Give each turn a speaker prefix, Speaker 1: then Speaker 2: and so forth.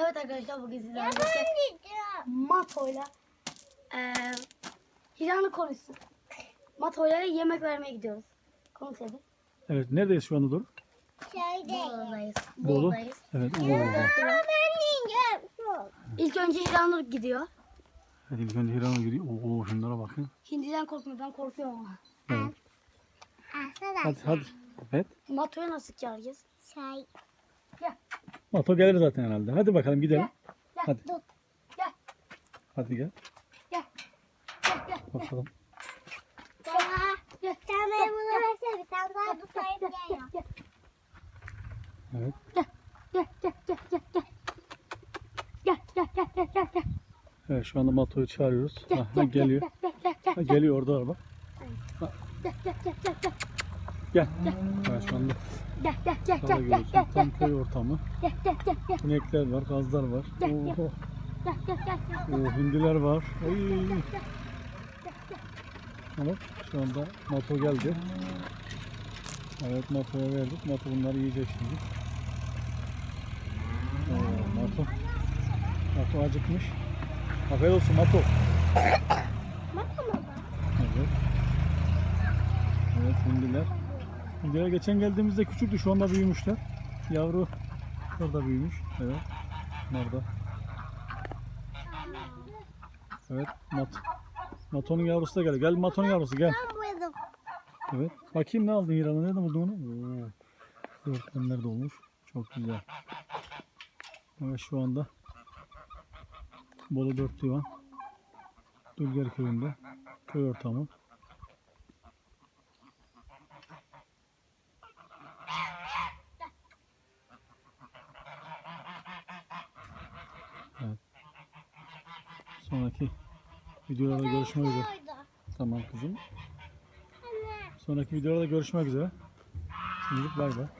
Speaker 1: Evet arkadaşlar bugün sizlerle birlikte Mato'yla eee Hiran'ı konuşsun. Mato'yla yemek vermeye gidiyoruz. Konuş hadi.
Speaker 2: Evet neredeyiz şu anda Doruk?
Speaker 1: Bolu'dayız.
Speaker 2: Bolu.
Speaker 1: Bolu'dayız.
Speaker 2: Evet Bolu'da.
Speaker 1: İlk önce Hiranur gidiyor.
Speaker 2: Hadi bir önce İran'a gidiyor. Oo şunlara bakın.
Speaker 1: Hindiden korkmuyor. Ben korkuyorum ama.
Speaker 2: Evet. Hadi hadi. Evet.
Speaker 1: Mato'ya nasıl çağıracağız?
Speaker 2: Motor gelir zaten herhalde. Hadi bakalım gidelim.
Speaker 1: Gel, gel,
Speaker 2: Hadi.
Speaker 1: Dur. Gel.
Speaker 2: Hadi gel.
Speaker 1: Gel. Gel, gel.
Speaker 2: Bakalım.
Speaker 1: Gel. Gel. Gel.
Speaker 2: Evet.
Speaker 1: Gel. Gel, gel, gel, gel, gel. Gel, gel,
Speaker 2: şu anda Mato'yu çağırıyoruz.
Speaker 1: Gel,
Speaker 2: ha, geliyor.
Speaker 1: Gel,
Speaker 2: ha, geliyor orada bak.
Speaker 1: Gel, gel, gel, gel, gel.
Speaker 2: Gel. Evet şu anda
Speaker 1: Gel. Gel. Gel.
Speaker 2: sağda
Speaker 1: Gel. Gel. Gel.
Speaker 2: Tam köy ortamı.
Speaker 1: Gel. Gel. Gel. Gel.
Speaker 2: İnekler var, gazlar var.
Speaker 1: Gel, gel.
Speaker 2: Oho.
Speaker 1: Gel. Gel. Gel. Gel.
Speaker 2: Oo, hindiler var. Oy. Evet şu anda Mato geldi. Evet Mato'ya verdik. Mato bunları yiyecek şimdi. Oo, Mato. Mato acıkmış. Afiyet olsun Mato. Evet. Evet hindiler. Hindiler geçen geldiğimizde küçüktü. Şu anda büyümüşler. Yavru orada büyümüş. Evet. Da. Evet Mat. Mato'nun yavrusu da geldi. Gel Mato'nun yavrusu gel. Evet. Bakayım ne aldın İran'a? Nereden buldun onu? Oo. Dolmuş. Çok güzel. Evet şu anda Bolu Dört Divan Dülger köyünde köy ortamı. Evet. Sonraki videolarda görüşmek üzere. Tamam kızım. Sonraki videolarda görüşmek üzere. Şimdilik bay bay.